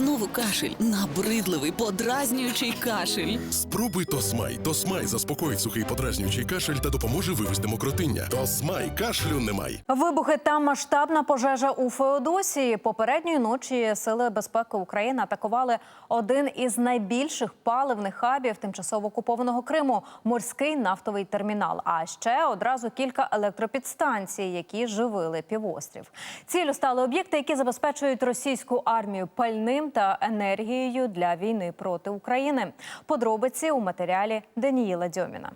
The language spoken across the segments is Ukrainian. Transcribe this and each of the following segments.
Знову кашель, набридливий, подразнюючий кашель. Спробуй Тосмай. Тосмай заспокоїть сухий подразнюючий кашель та допоможе вивести мокротиння. Тосмай кашлю немає. Вибухи та масштабна пожежа у Феодосії. Попередньої ночі сили безпеки України атакували один із найбільших паливних хабів тимчасово окупованого Криму морський нафтовий термінал. А ще одразу кілька електропідстанцій, які живили півострів. Цілю стали об'єкти, які забезпечують російську армію пальним та енергією для війни проти України. Подробиці у матеріалі Даніїла Дьоміна.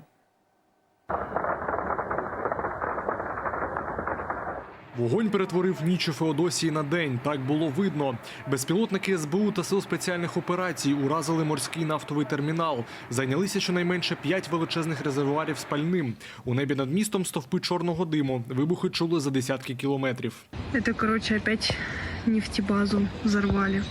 Вогонь перетворив ніч у Феодосії на день. Так було видно. Безпілотники СБУ та сил спеціальних операцій уразили морський нафтовий термінал. Зайнялися щонайменше п'ять величезних резервуарів з пальним. У небі над містом стовпи чорного диму. Вибухи чули за десятки кілометрів. Это, короче, опять нефтебазу взорвали.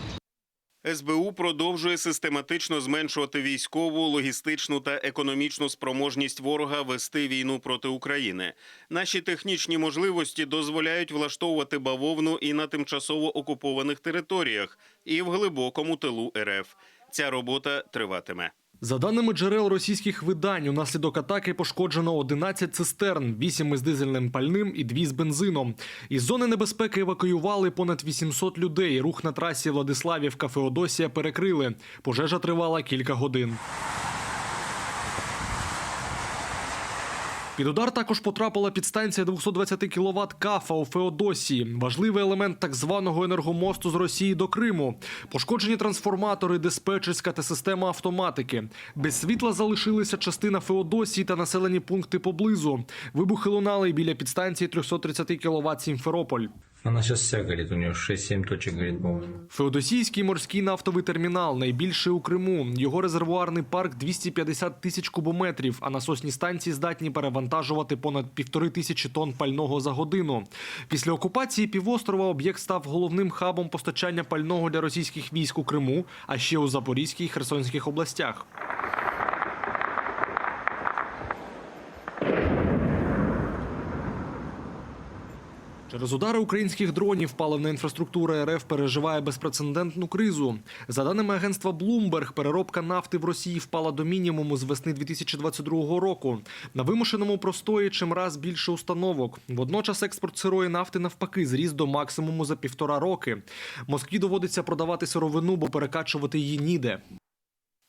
СБУ продовжує систематично зменшувати військову, логістичну та економічну спроможність ворога вести війну проти України. Наші технічні можливості дозволяють влаштовувати бавовну і на тимчасово окупованих територіях, і в глибокому тилу РФ. Ця робота триватиме. За даними джерел російських видань, унаслідок атаки пошкоджено 11 цистерн, 8 із дизельним пальним і 2 з бензином. Із зони небезпеки евакуювали понад 800 людей. Рух на трасі Владиславівка Феодосія перекрили. Пожежа тривала кілька годин. Під удар також потрапила підстанція 220 кВт Кафа у Феодосії, важливий елемент так званого енергомосту з Росії до Криму. Пошкоджені трансформатори, диспетчерська та система автоматики. Без світла залишилися частина Феодосії та населені пункти поблизу. Вибухи лунали біля підстанції 330 кВт Сімферополь. Она сейчас вся горит, у нее 6-7 точек горит, по-моему. Феодосійський морський нафтовий термінал найбільший у Криму. Його резервуарний парк 250 тисяч кубометрів, а насосні станції здатні перевантажувати понад півтори тисячі тонн пального за годину. Після окупації півострова об'єкт став головним хабом постачання пального для російських військ у Криму, а ще у Запорізькій і Херсонських областях. Через удари українських дронів паливна інфраструктура РФ переживає безпрецедентну кризу. За даними агентства Bloomberg, переробка нафти в Росії впала до мінімуму з весни 2022 року. На вимушеному простої чимраз більше установок. Водночас експорт сирої нафти навпаки зріс до максимуму за півтора роки. Москві доводиться продавати сировину, бо перекачувати її ніде.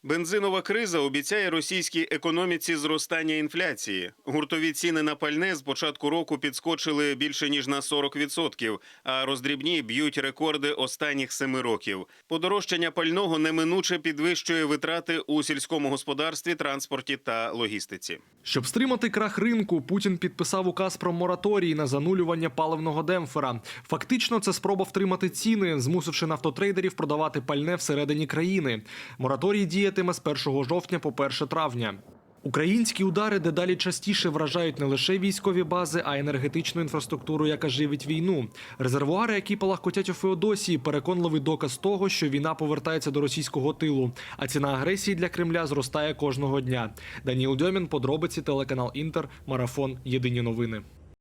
Бензинова криза обіцяє російській економіці зростання інфляції. Гуртові ціни на пальне з початку року підскочили більше ніж на 40%, а роздрібні б'ють рекорди останніх семи років. Подорожчання пального неминуче підвищує витрати у сільському господарстві, транспорті та логістиці. Щоб стримати крах ринку, Путін підписав указ про мораторій на занулювання паливного демпфера. Фактично, це спроба втримати ціни, змусивши нафтотрейдерів продавати пальне всередині країни. Мораторій діятиме з 1 жовтня по 1 травня. Українські удари дедалі частіше вражають не лише військові бази, а й енергетичну інфраструктуру, яка живить війну. Резервуари, які палахкотять у Феодосії, переконливий доказ того, що війна повертається до російського тилу, а ціна агресії для Кремля зростає кожного дня. Даніл Дьомін, подробиці, телеканал Інтер, марафон. Єдині новини.